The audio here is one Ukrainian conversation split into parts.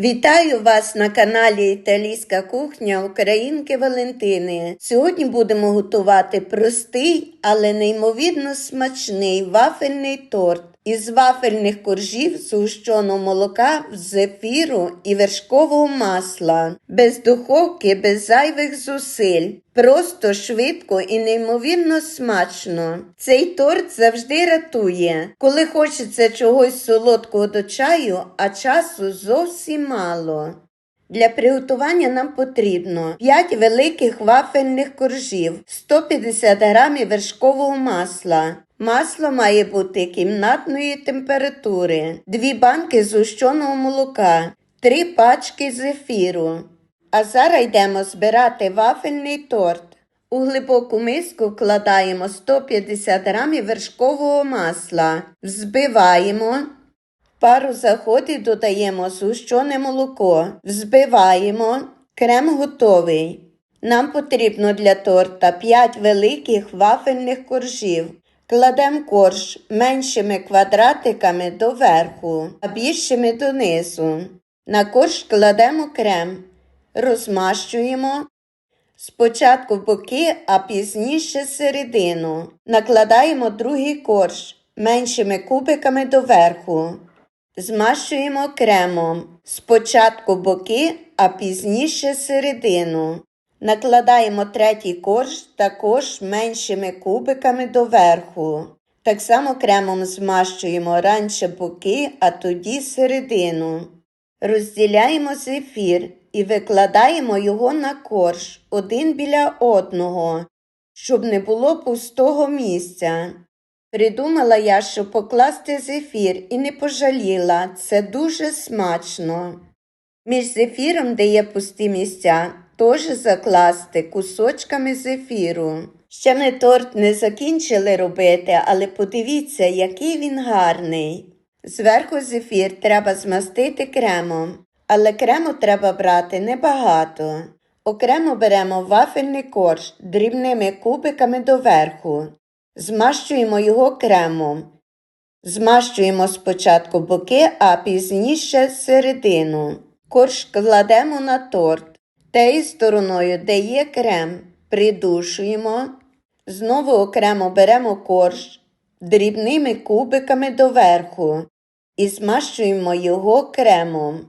Вітаю вас на каналі Італійська кухня Українки Валентини. Сьогодні будемо готувати простий, але неймовірно смачний вафельний торт із вафельних коржів згущеного молока, зефіру і вершкового масла, без духовки, без зайвих зусиль. Просто швидко і неймовірно смачно. Цей торт завжди рятує, коли хочеться чогось солодкого до чаю, а часу зовсім мало. Для приготування нам потрібно 5 великих вафельних коржів, 150 грамів вершкового масла. Масло має бути кімнатної температури, 2 банки згущеного молока, 3 пачки зефіру. А зараз йдемо збирати вафельний торт. У глибоку миску вкладаємо 150 грамів вершкового масла, взбиваємо. Пару заходів додаємо згущене молоко, взбиваємо, крем готовий. Нам потрібно для торта 5 великих вафельних коржів. Кладемо корж меншими квадратиками до верху, а більшими донизу. На корж кладемо крем, розмащуємо. Спочатку боки, а пізніше середину. Накладаємо другий корж меншими кубиками доверху. Змащуємо кремом. Спочатку боки, а пізніше середину. Накладаємо третій корж також меншими кубиками доверху. Так само кремом змащуємо раніше боки, а тоді середину. Розділяємо зефір і викладаємо його на корж один біля одного, щоб не було пустого місця. Придумала я, що покласти зефір і не пожаліла. Це дуже смачно. Між зефіром, де є пусті місця, теж закласти кусочками зефіру. Ще ми торт не закінчили робити, але подивіться, який він гарний. Зверху зефір треба змастити кремом, але крему треба брати небагато. Окремо беремо вафельний корж дрібними кубиками доверху. Змащуємо його кремом. Змащуємо спочатку боки, а пізніше середину. Корж кладемо на торт. Тею стороною, де є крем, придушуємо. Знову окремо беремо корж дрібними кубиками доверху і змащуємо його кремом.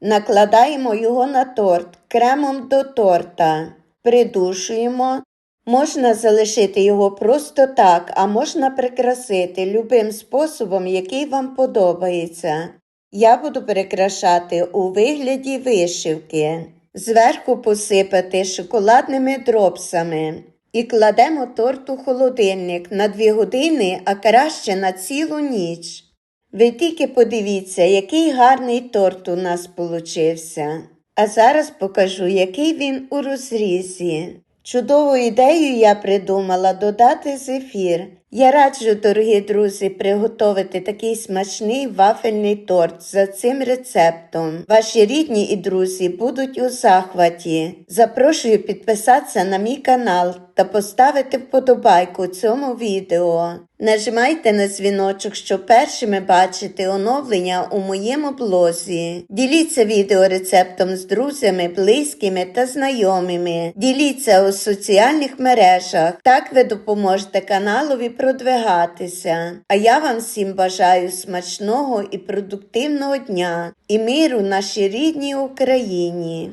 Накладаємо його на торт кремом до торта, придушуємо. Можна залишити його просто так, а можна прикрасити любим способом, який вам подобається. Я буду прикрашати у вигляді вишивки, зверху посипати шоколадними дропсами і кладемо торт у холодильник на 2 години, а краще на цілу ніч. Ви тільки подивіться, який гарний торт у нас получився. А зараз покажу, який він у розрізі. Чудову ідею я придумала додати зефір. Я раджу, дорогі друзі, приготувати такий смачний вафельний торт за цим рецептом. Ваші рідні і друзі будуть у захваті. Запрошую підписатися на мій канал та поставити вподобайку цьому відео. Нажимайте на дзвіночок, щоб першими бачити оновлення у моєму блозі. Діліться відеорецептом з друзями, близькими та знайомими. Діліться у соціальних мережах. Так ви допоможете каналові продвигатися. А я вам всім бажаю смачного і продуктивного дня і миру нашій рідній Україні.